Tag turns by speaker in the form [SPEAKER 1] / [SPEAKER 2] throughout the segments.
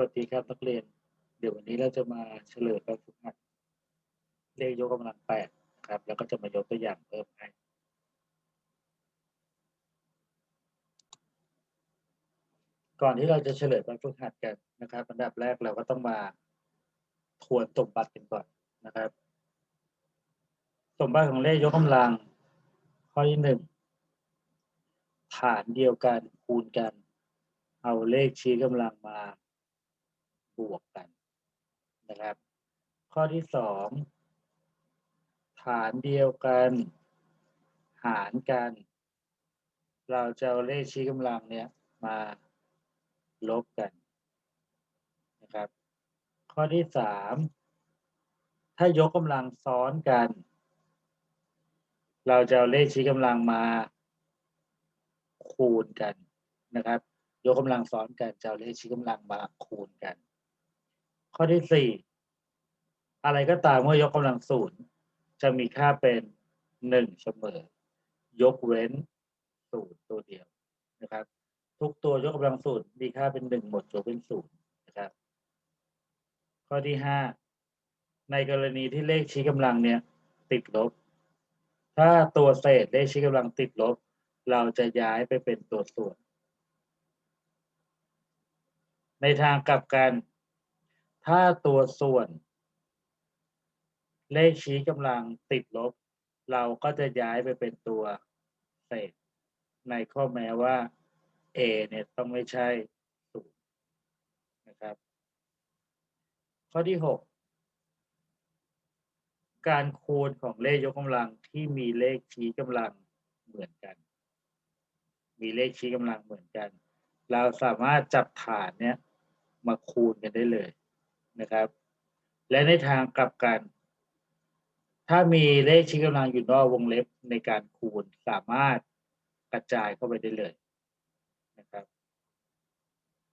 [SPEAKER 1] วัสดีครับนักเรียน เดี๋ยววันนี้เราจะมาเฉลยแบบฝึกหัดเลขยกกำลังแปดนะครับ แล้วก็จะมายกตัวอย่างเพิ่มให้ก่อนที่เราจะเฉลยแบบฝึกหัดกันนะครับอันดับแรกเราก็ต้องมาทวนสมบัติกันก่อนนะครับ สมบัติของเลขยกกำลัง ข้อที่หนึ่งฐานเดียวกันคูณกัน เอาเลขชี้กำลังมา บวกกันนะครับ ข้อที่สองฐานเดียวกัน หารกัน เราจะเอาเลขชี้กำลังเนี่ยมาลบกันนะครับ ข้อที่สามถ้ายกกำลังซ้อนกัน เราจะเอาเลขชี้กำลังมาคูณกันนะครับ ยกกำลังซ้อนกันจะเอาเลขชี้กำลังมาคูณกัน ข้อที่สี่อะไรก็ตามเมื่อยกกำลังศูนย์จะมีค่าเป็นหนึ่งเสมอ ยกเว้นศูนย์ตัวเดียวนะครับ ทุกตัวยกกำลังศูนย์มีค่าเป็นหนึ่งหมดยกเว้นศูนย์นะครับ ข้อที่ห้าในกรณีที่เลขชี้กำลังเนี่ย ติดลบ ถ้าตัวเศษเลขชี้กำลังติดลบ เราจะย้ายไปเป็นตัวส่วน ในทางกลับกัน ถ้าตัวส่วน เลขชี้กำลังติดลบ เราก็จะย้ายไปเป็นตัวเศษ ในข้อแม้ว่า a เนี่ยต้องไม่ใช่ศูนย์นะครับ ข้อที่หกการคูณของเลขยกกำลังที่มีเลขชี้กำลังเหมือนกัน มีเลขชี้กำลังเหมือนกัน เราสามารถจับฐานเนี้ยมาคูณกันได้เลย นะครับ และในทางกลับกัน ถ้ามีเลขชี้กำลังอยู่นอกวงเล็บในการคูณสามารถกระจายเข้าไปได้เลยนะครับ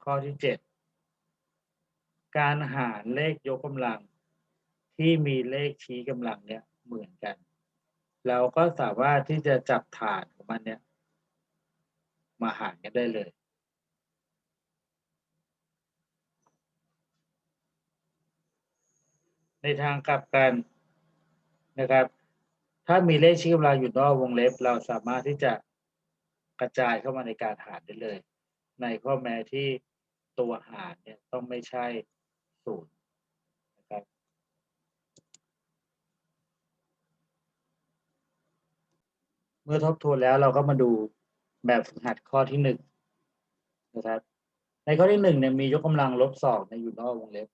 [SPEAKER 1] ข้อที่เจ็ดการหารเลขยกกำลังที่มีเลขชี้กำลังเนี้ยเหมือนกัน เราก็สามารถที่จะจับฐานของมันเนี้ยมาหารกันได้เลย ในทางกลับกันนะครับ ถ้ามีเลขชี้กำลังอยู่นอกวงเล็บ เราสามารถที่จะกระจายเข้ามาในการหารได้เลย ในข้อแม้ที่ตัวหารเนี่ยต้องไม่ใช่ศูนย์นะครับเมื่อทบทวนแล้วเราก็มาดูแบบฝึกหัดข้อที่หนึ่งนะครับ ในข้อที่หนึ่งเนี่ยมียกกำลังลบสองในอยู่นอกวงเล็บ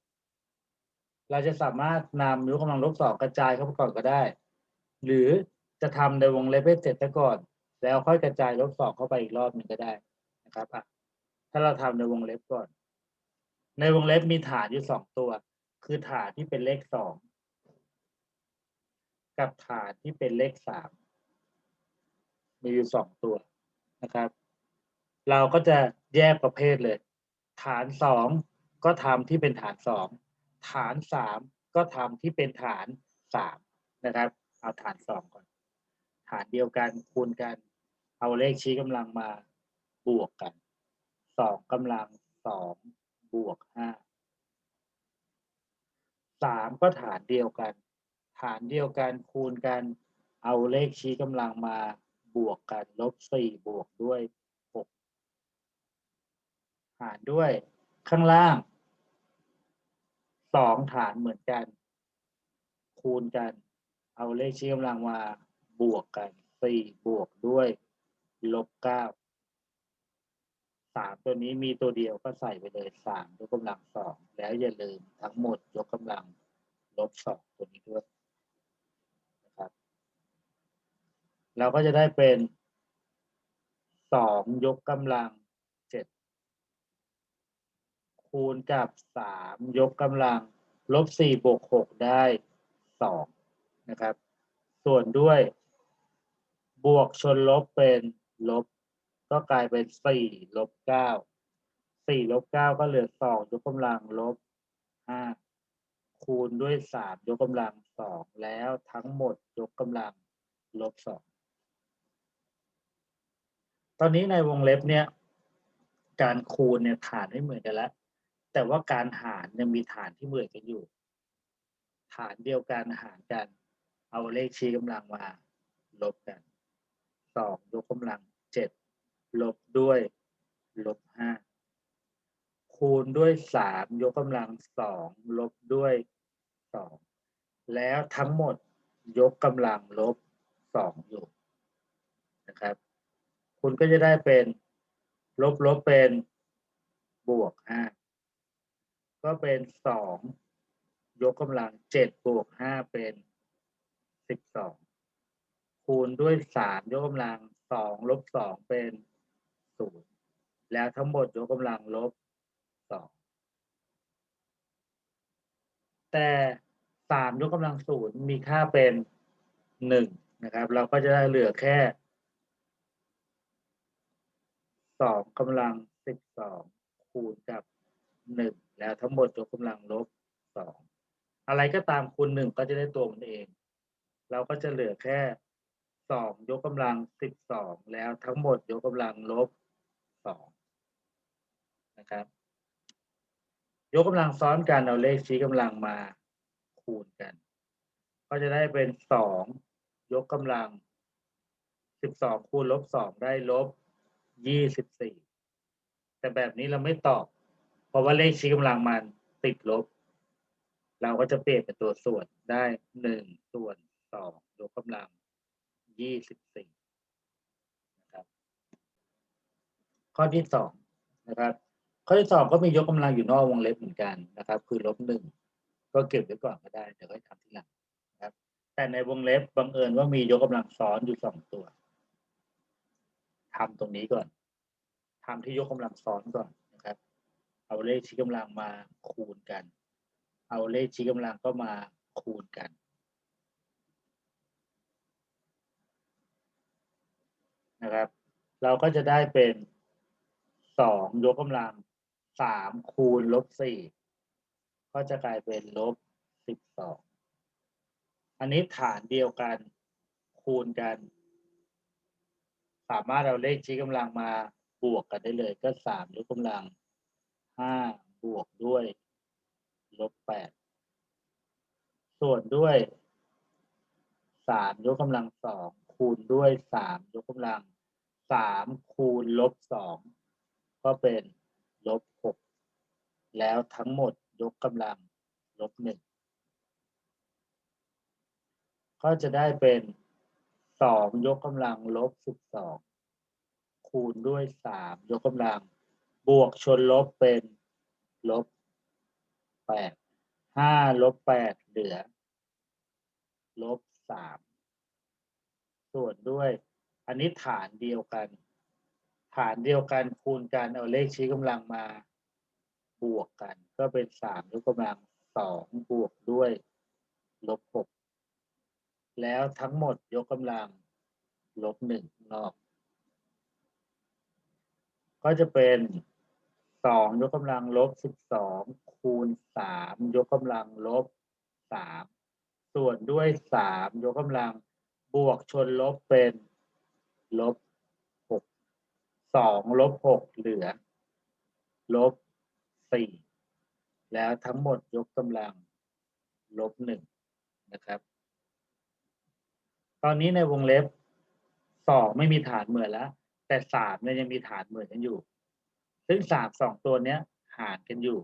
[SPEAKER 1] เราจะสามารถนำยกกำลังลบสองกระจายเข้าไปก่อนก็ได้ หรือจะทำในวงเล็บให้เสร็จซะก่อน แล้วค่อยกระจายลบสองเข้าไปอีกรอบหนึ่งก็ได้นะครับอะถ้าเราทำในวงเล็บก่อน ในวงเล็บมีฐานอยู่สองตัว คือฐานที่เป็นเลขสองกับฐานที่เป็นเลขสามมีอยู่สองตัวนะครับ เราก็จะแยกประเภทเลย ฐานสองก็ทำที่เป็นฐานสอง ฐานสามก็ทำที่เป็นฐานสามนะครับเอาฐานสองก่อน ฐานเดียวกันคูณกัน เอาเลขชี้กำลังมาบวกกันสองกำลังสองบวกห้าสามก็ฐานเดียวกัน ฐานเดียวกันคูณกัน เอาเลขชี้กำลังมาบวกกัน ลบสี่บวกด้วยหกหารด้วยข้างล่าง สองฐานเหมือนกัน คูณกัน เอาเลขชี้กำลังมาบวกกันสี่บวกด้วยลบเก้าสามตัวนี้มีตัวเดียวก็ใส่ไปเลยสามยกกำลังสองแล้วอย่าลืมทั้งหมดยกกำลังลบสองตัวนี้ด้วยนะครับ เราก็จะได้เป็นสองยกกำลังเจ็ดคูณกับสามยกกำลัง ลบสี่บวกหกได้สองนะครับ ส่วนด้วยบวกชนลบเป็นลบ ก็กลายเป็นสี่ลบเก้าสี่ลบเก้าก็เหลือสองยกกำลังลบห้าคูณด้วยสามยกกำลังสองแล้วทั้งหมดยกกำลังลบสองตอนนี้ในวงเล็บเนี่ย การคูณเนี่ยฐานไม่เหมือนกันแล้ว แต่ว่าการหารยังมีฐานที่เหมือนกันอยู่ ฐานเดียวกันหารกัน เอาเลขชี้กำลังมา ลบกันสองยกกำลังเจ็ดลบด้วยลบห้าคูณด้วยสามยกกำลังสองลบด้วยสองแล้วทั้งหมดยกกำลังลบสองอยู่นะครับ คุณก็จะได้เป็น ลบลบเป็นบวกห้า ก็เป็นสองยกกำลังเจ็ดบวกห้าเป็นสิบสองคูณด้วยสามยกกำลังสองลบสองเป็นศูนย์แล้วทั้งหมดยกกำลังลบสองแต่สามยกกำลังศูนย์มีค่าเป็นหนึ่งนะครับ เราก็จะได้เหลือแค่สองกำลังสิบสองคูณกับหนึ่ง แล้วทั้งหมดยกกำลังลบสองอะไรก็ตามคูณหนึ่งก็จะได้ตัวมันเอง เราก็จะเหลือแค่สองยกกำลังสิบสองแล้วทั้งหมดยกกำลังลบสองนะครับ ยกกำลังซ้อนกันเอาเลขชี้กำลังมาคูณกัน ก็จะได้เป็นสองยกกำลังสิบสองคูณลบสองได้ลบยี่สิบสี่แต่แบบนี้เราไม่ตอบ ราะว่าเลขชี้กำลังมันติดลบ เราก็จะเปลี่ยนเป็นตัวส่วนได้หนึ่งส่วนสองยกกำลังยี่สิบสี่นะครับ ข้อที่สองนะครับ ข้อที่สองก็มียกกำลังอยู่นอกวงเล็บเหมือนกันนะครับ คือลบหนึ่งก็เก็บไว้ก่อนก็ได้เดี๋ยวค่อยทำทีหลังนะครับ แต่ในวงเล็บบังเอิญว่ามียกกำลังซ้อนอยู่สองตัวทำตรงนี้ก่อนทำที่ยกกำลังซ้อนก่อน เอาเลขชี้กำลังมาคูณกัน เอาเลขชี้กำลังก็มาคูณกัน นะครับ เราก็จะได้เป็นสองยกกำลังสามคูณลบสี่ก็จะกลายเป็นลบสิบสองอันนี้ฐานเดียวกันคูณกัน สามารถเอาเลขชี้กำลังมาบวกกันได้เลยก็สามยกกำลัง ห้าบวกด้วยลบแปดส่วนด้วยสามยกกำลังสองคูณด้วยสามยกกำลังสามคูณลบสองก็เป็นลบหกแล้วทั้งหมดยกกำลังลบหนึ่งก็จะได้เป็นสองยกกำลังลบสิบสองคูณด้วยสามยกกำลัง บวกชนลบเป็นลบแปดห้าลบแปดเหลือ ลบสามส่วนด้วย อันนี้ฐานเดียวกัน ฐานเดียวกันคูณกันเอาเลขชี้กำลังมาบวกกัน ก็เป็นสามยกกำลังสองบวกด้วย ลบหกแล้วทั้งหมดยกกำลัง ลบหนึ่งนอก ก็จะเป็น สองยกกำลังลบสิบสองคูณสามยกกำลังลบสามส่วนด้วยสามยกกำลังบวกชนลบเป็นลบหกสองลบหกเหลือ ลบสี่แล้วทั้งหมดยกกำลังลบหนึ่งนะครับ ตอนนี้ในวงเล็บสองไม่มีฐานเหมือนแล้ว แต่สามเนี่ยยังมีฐานเหมือนกันอยู่ ซึ่งสามสองตัวเนี้ยหารกันอยู่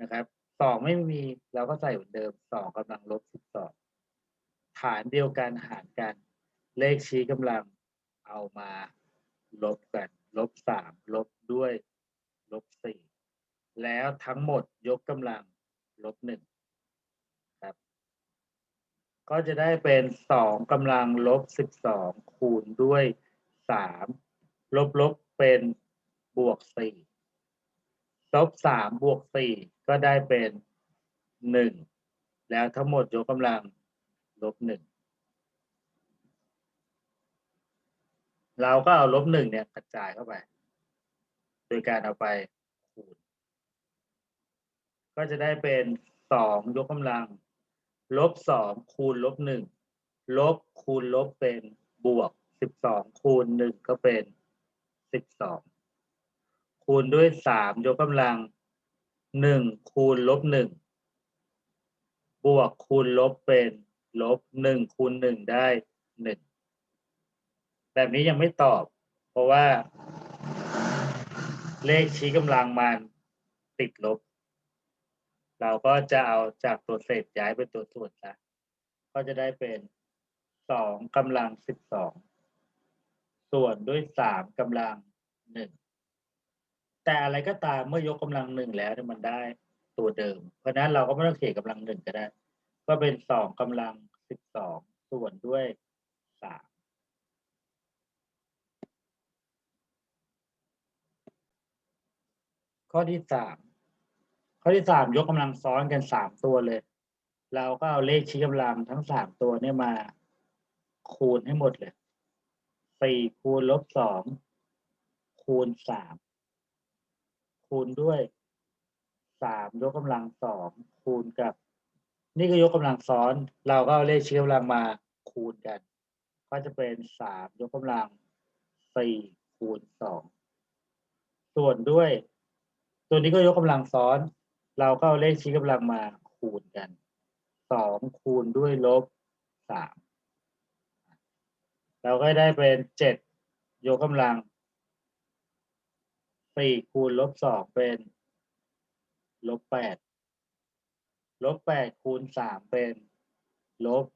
[SPEAKER 1] นะครับสองไม่มีเราก็ใส่เหมือนเดิมสองกำลังลบสิบสองฐานเดียวกันหารกัน เลขชี้กำลังเอามาลบกัน ลบสามลบด้วยลบสี่แล้วทั้งหมดยกกำลังลบหนึ่งครับ ก็จะได้เป็นสองกำลังลบสิบสองคูณด้วยสามลบลบเป็นบวกสี่ ลบสามบวกสี่ก็ได้เป็นหนึ่งแล้วทั้งหมดยกกำลังลบหนึ่งเราก็เอาลบหนึ่งเนี่ยกระจายเข้าไป โดยการเอาไปคูณ ก็จะได้เป็นสองยกกำลัง ลบสองคูณลบหนึ่งลบคูณลบเป็นบวกสิบสองคูณหนึ่งก็เป็นสิบสอง คูณด้วยสามยกกำลังหนึ่งคูณลบหนึ่งบวกคูณลบเป็นลบหนึ่งคูณหนึ่งได้หนึ่งแบบนี้ยังไม่ตอบ เพราะว่า เลขชี้กำลังมันติดลบ เราก็จะเอาจากตัวเศษย้ายไปตัวส่วนซะก็จะได้เป็นสองกำลังสิบสองส่วนด้วยสามกำลังหนึ่ง แต่อะไรก็ตามเมื่อยกกำลังหนึ่งแล้วเนี่ยมันได้ตัวเดิม เพราะฉะนั้นเราก็ไม่ต้องเขียนกำลังหนึ่งก็ได้ ก็เป็นสองกำลังสิบสองส่วนด้วยสามข้อที่สามข้อที่สามยกกำลังซ้อนกันสามตัวเลย เราก็เอาเลขชี้กำลังทั้งสามตัวเนี่ยมาคูณให้หมดเลยสี่คูณลบสองคูณสาม คูณด้วยสามยกกำลังสองคูณกับ นี่ก็ยกกำลังซ้อน เราก็เอาเลขชี้กำลังมาคูณกัน ก็จะเป็นสามยกกำลังสี่คูณสองส่วนด้วย ตัวนี้ก็ยกกำลังซ้อน เราก็เอาเลขชี้กำลังมาคูณกันสองคูณด้วยลบสามเราก็ได้เป็นเจ็ดยกกำลัง สี่คูณลบสองเป็นลบแปดลบแปดคูณสามเป็นลบ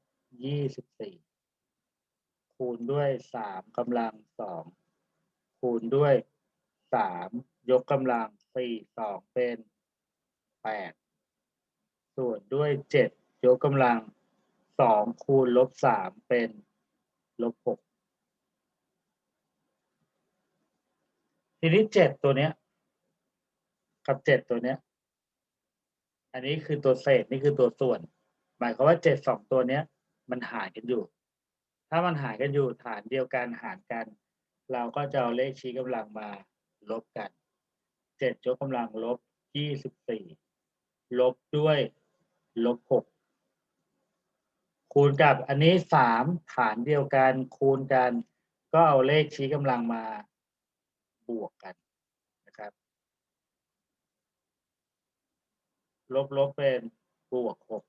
[SPEAKER 1] ยี่สิบสี่คูณด้วยสามกำลังสองคูณด้วยสามยกกำลังสี่สองเป็นแปดส่วนด้วยเจ็ดยกกำลังสองคูณลบสามเป็นลบหก ทีนี้เจ็ดตัวเนี้ย กับเจ็ดตัวเนี้ย อันนี้คือตัวเศษนี่คือตัวส่วน หมายความว่าเจ็ดสองตัวเนี้ย มันหารกันอยู่ ถ้ามันหารกันอยู่ฐานเดียวกันหารกัน เราก็จะเอาเลขชี้กำลังมาลบกันเจ็ดยกกำลังลบยี่สิบสี่ลบด้วยลบหกคูณกับอันนี้สามฐานเดียวกันคูณกัน ก็เอาเลขชี้กำลังมา บวกกันนะครับ ลบลบเป็นบวกหก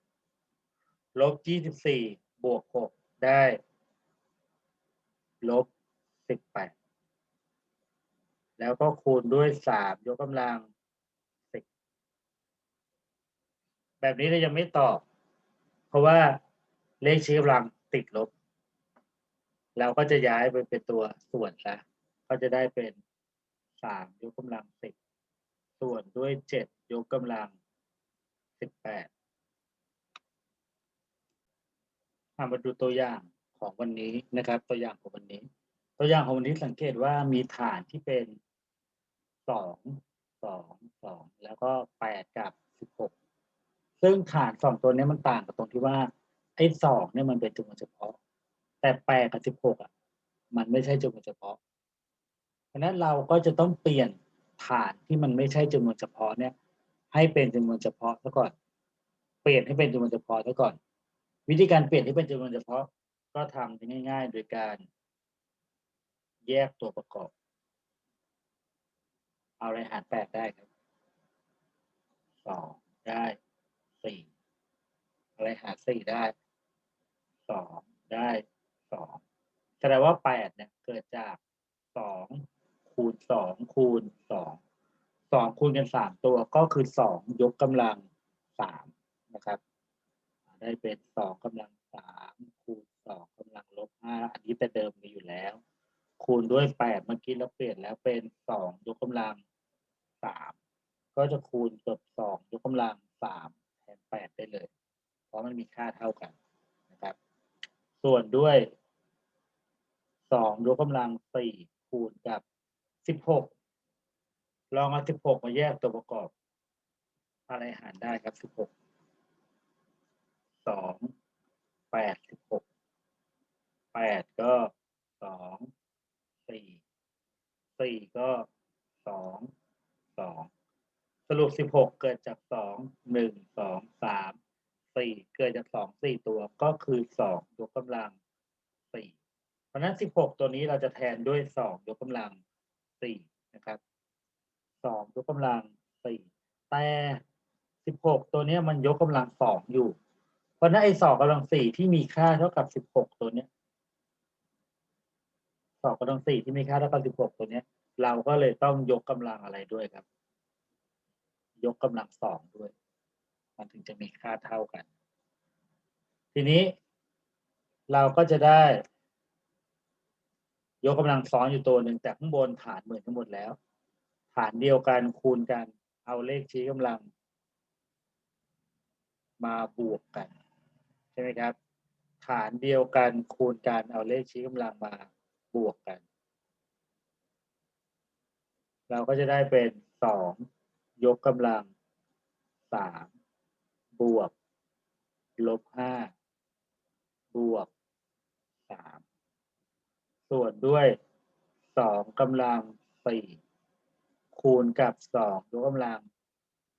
[SPEAKER 1] ลบยี่สิบสี่บวกหกได้ ลบสิบแปดแล้วก็คูณด้วยสามยกกำลังสิบแบบนี้เรายังไม่ตอบ เพราะว่าเลขชี้กำลังติดลบ เราก็จะย้ายไปเป็นตัวส่วนซะก็จะได้เป็น สามยกกำลังสิบส่วนด้วยเจ็ดยกกำลังสิบแปดมาดูตัวอย่างของวันนี้นะครับ ตัวอย่างของวันนี้ ตัวอย่างของวันนี้สังเกตว่ามีฐานที่เป็นสองสองสองแล้วก็แปดกับสิบหกซึ่งฐานสองตัวนี้มันต่างกับตรงที่ว่าไอ้สองเนี่ยมันเป็นจำนวนเฉพาะ แต่แปดกับสิบหกอะ มันไม่ใช่จำนวนเฉพาะ เพราะนั้นเราก็จะต้องเปลี่ยนฐานที่มันไม่ใช่จำนวนเฉพาะเนี่ย ให้เป็นจำนวนเฉพาะซะก่อน เปลี่ยนให้เป็นจำนวนเฉพาะซะก่อน วิธีการเปลี่ยนให้เป็นจำนวนเฉพาะ ก็ทำได้ง่าย ๆ โดยการแยกตัวประกอบ เอาอะไรหารแปดได้ครับสองได้สี่อะไรหารสี่ได้สองได้สองแสดงว่าแปดเนี่ยเกิดจากสอง คูณสองคูณสองสองคูณกันสามตัวก็คือสองยกกำลังสามนะครับ ได้เป็นสองกำลังสามคูณสองกำลังลบห้าอันนี้แต่เดิมมีอยู่แล้ว คูณด้วยแปดเมื่อกี้เราเปลี่ยนแล้วเป็นสองยกกำลังสามก็จะคูณกับสองยกกำลังสามแทนแปดได้เลย เพราะมันมีค่าเท่ากันนะครับ ส่วนด้วยสองยกกำลังสี่คูณกับ สิบหกลองเอาสิบหกมาแยกตัวประกอบ อะไรหารได้ครับสิบหกสองแปดสิบหกแปดก็สองสี่สี่ก็สองสองสรุปสิบหกเกิดจากสองหนึ่งสองสามสี่เกิดจากสองสี่ตัวก็คือสองยกกำลังสี่เพราะนั้นสิบหกตัวนี้เราจะแทนด้วยสองยกกำลัง สี่นะครับสองยกกำลังสี่แต่สิบหกตัวเนี้ยมันยกกำลังสองอยู่ เพราะนั้นไอ้สองกำลังสี่ที่มีค่าเท่ากับสิบหกตัวเนี้ยสองกำลังสี่ที่มีค่าเท่ากับสิบหกตัวเนี้ย เราก็เลยต้องยกกำลังอะไรด้วยครับ ยกกำลังสองด้วย มันถึงจะมีค่าเท่ากัน ทีนี้ เราก็จะได้ ยกกำลังซ้อนอยู่ตัวหนึ่งแต่ข้างบนฐานเหมือนกันหมดแล้ว ฐานเดียวกันคูณกัน เอาเลขชี้กำลัง มาบวกกัน ใช่ไหมครับ ฐานเดียวกันคูณกันเอาเลขชี้กำลังมาบวกกัน เราก็จะได้เป็นสองยกกำลังสามบวกลบห้าบวก ส่วนด้วยสองกำลังสี่คูณกับสองยกกำลัง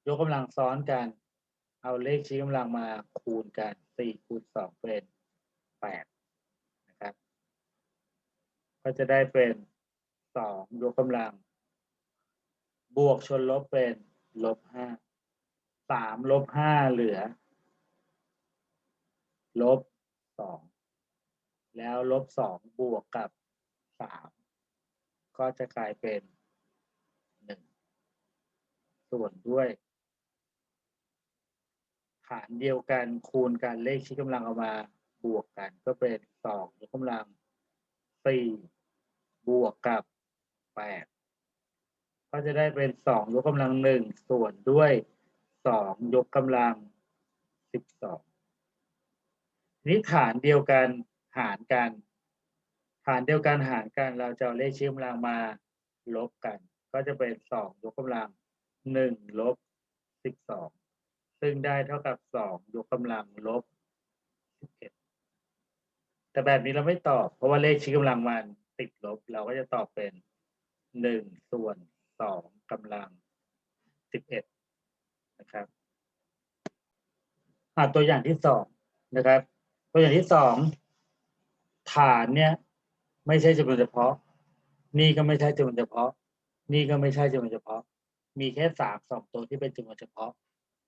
[SPEAKER 1] ยกกำลังซ้อนกัน เอาเลขชี้กำลังมาคูณกันสี่คูณสองเป็นแปดนะครับ ก็จะได้เป็นสองยกกำลัง บวกชนลบเป็นลบห้าสามลบห้าเหลือ ลบสองแล้วลบสองบวกกับ สามก็จะกลายเป็นหนึ่งส่วนด้วย ฐานเดียวกันคูณกันเลขชี้กำลังเอามาบวกกัน ก็เป็นสองยกกำลังสี่บวกกับแปดก็จะได้เป็นสองยกกำลังหนึ่งส่วนด้วยสองยกกำลังสิบสองนี้ฐานเดียวกันหารกัน ฐานเดียวกันหารกันเราจะเอาเลขชี้กำลังมาลบกัน ก็จะเป็นสองยกกำลังหนึ่งลบสิบสองซึ่งได้เท่ากับสองยกกำลังลบสิบเอ็ดแต่แบบนี้เราไม่ตอบ เพราะว่าเลขชี้กำลังมันติดลบ เราก็จะตอบเป็นหนึ่งส่วนสองกำลังสิบเอ็ดนะครับอ่าตัวอย่างที่สองนะครับ ตัวอย่างที่สองฐานเนี่ย ไม่ใช่จำนวนเฉพาะ นี่ก็ไม่ใช่จำนวนเฉพาะ นี่ก็ไม่ใช่จำนวนเฉพาะ มีแค่สามสองตัวที่เป็นจำนวนเฉพาะ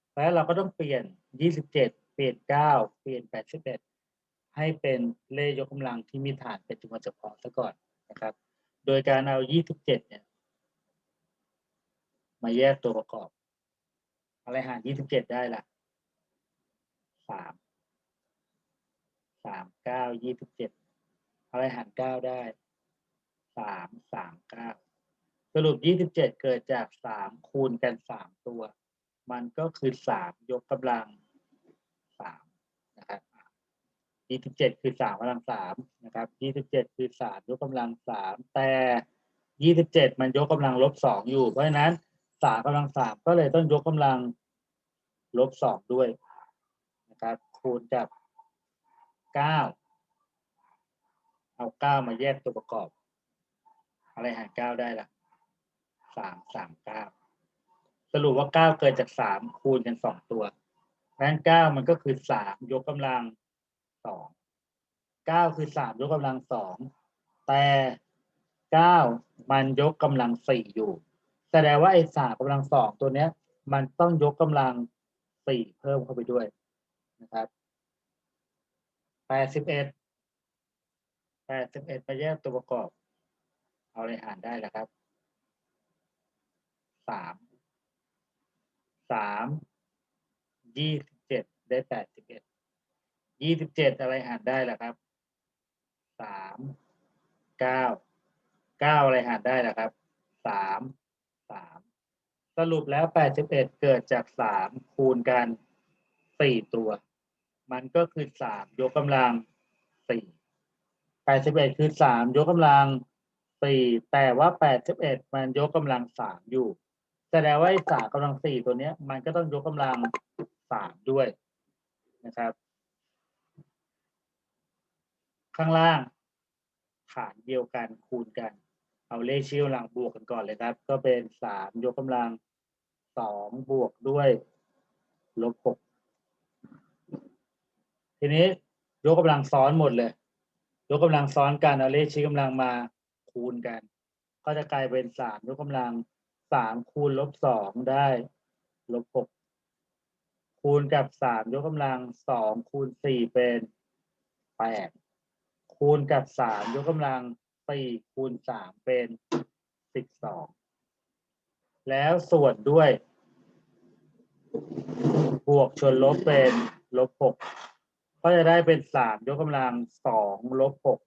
[SPEAKER 1] เพราะฉะนั้นเราก็ต้องเปลี่ยนยี่สิบเจ็ดเปลี่ยนเก้าเปลี่ยนแปดสิบเอ็ดให้เป็นเลขยกกำลังที่มีฐานเป็นจำนวนเฉพาะซะก่อนนะครับ โดยการเอายี่สิบเจ็ดเนี่ย มาแยกตัวประกอบ อะไรหารยี่สิบเจ็ดได้ล่ะสามสามเก้ายี่สิบเจ็ด อะไรหารเก้าได้สามสามเก้าสรุปยี่สิบเจ็ดเกิดจากสามคูณกันสามตัว มันก็คือสามยกกำลังสามนะครับยี่สิบเจ็ดคือสามกำลังสามนะครับยี่สิบเจ็ดคือสามยกกำลังสามแต่ยี่สิบเจ็ดมันยกกำลังลบสองอยู่ เพราะฉะนั้นสามกำลังสามก็เลยต้องยกกำลังลบสองด้วยนะครับ คูณกับเก้า เอาเก้ามาแยกตัวประกอบ อะไรหารเก้าได้ล่ะสามสามเก้าสรุปว่าเก้าเกิดจากสามคูณกันสองตัวนั้นเก้ามันก็คือสามยกกำลังสองเก้าคือสามยกกำลังสองแต่เก้ามันยกกำลังสี่อยู่ แสดงว่าไอ้สามกำลังสองตัวเนี้ย มันต้องยกกำลังสี่เพิ่มเข้าไปด้วยนะครับแปดสิบเอ็ด แปดสิบเอ็ดมาแยกตัวประกอบ เอาอะไรหารได้ล่ะครับสามสามยี่สิบเจ็ดได้แปดสิบเอ็ดยี่สิบเจ็ดอะไรหารได้ล่ะครับสามเก้าเก้าอะไรหารได้ล่ะครับสามสามสรุปแล้วแปดสิบเอ็ดเกิดจากสามคูณกันสี่ตัว มันก็คือสามยกกำลังสี่ ดสิบเอ็ดคือสามยกกำลังสี่แต่ว่าแปดสิบเอ็ดมันยกกำลังสามอยู่ แสดงว่าสามกำลังสี่ตัวเนี้ย มันก็ต้องยกกำลังสามด้วยนะครับ ข้างล่างฐานเดียวกันคูณกัน เอาเลขชี้กำลังบวกกันก่อนเลยครับ ก็เป็นสามยกกำลังสองบวกด้วยลบหกทีนี้ยกกำลังซ้อนหมดเลย ยกกำลังซ้อนกันเอาเลขชี้กำลังมาคูณกัน ก็จะกลายเป็นสามยกกำลังสามคูณลบสองได้ลบหกคูณกับสามยกกำลังสองคูณสี่เป็นแปดคูณกับสามยกกำลังสี่คูณสามเป็นสิบสองแล้วส่วนด้วย บวกชวนลบเป็นลบหก ก็จะได้เป็นสามยกกำลังสองลบหก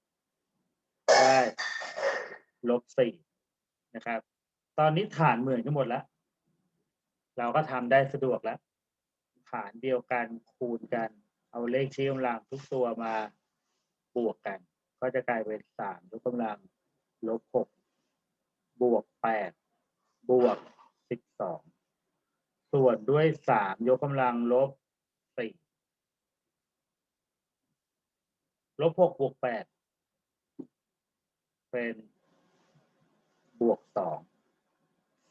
[SPEAKER 1] ได้ลบสี่นะครับ ตอนนี้ฐานเหมือนกันหมดแล้ว เราก็ทำได้สะดวกแล้ว ฐานเดียวกันคูณกัน เอาเลขชี้กำลังทุกตัวมาบวกกัน ก็จะกลายเป็นสามยกกำลังลบหกบวกแปดบวกสิบสองส่วนด้วยสามยกกำลังลบสี่ ลบหกบวกแปดเป็นบวกสอง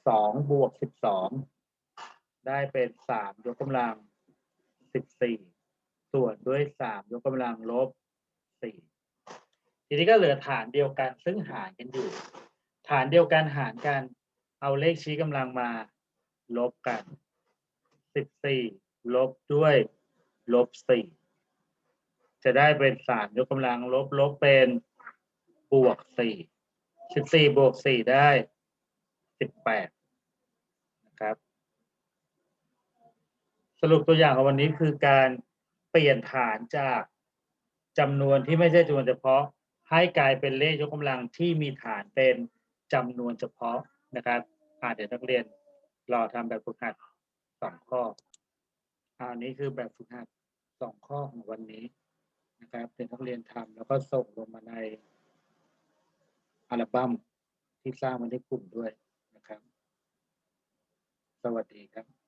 [SPEAKER 1] สองบวกสิบสองได้เป็นสามยกกำลังสิบสี่ส่วนด้วยสามยกกำลังลบสี่ทีนี้ก็เหลือฐานเดียวกันซึ่งหารกันอยู่ ฐานเดียวกันหารกัน เอาเลขชี้กำลังมา ลบกันสิบสี่ลบด้วยลบสี่ จะได้เป็นสามยกกำลังลบลบเป็นบวกสี่สิบสี่บวกสี่ได้สิบแปดนะครับ สรุปตัวอย่างของวันนี้คือการเปลี่ยนฐานจากจำนวนที่ไม่ใช่จำนวนเฉพาะ ให้กลายเป็นเลขยกกำลังที่มีฐานเป็นจำนวนเฉพาะนะครับอ่าเดี๋ยวนักเรียนรอทำแบบฝึกหัดสองข้ออะอันนี้คือแบบฝึกหัดสองข้อของวันนี้ นะครับ เป็นนักเรียนทำแล้วก็ส่งลงมาในอัลบั้มที่สร้างมาในกลุ่มด้วยนะครับ สวัสดีครับ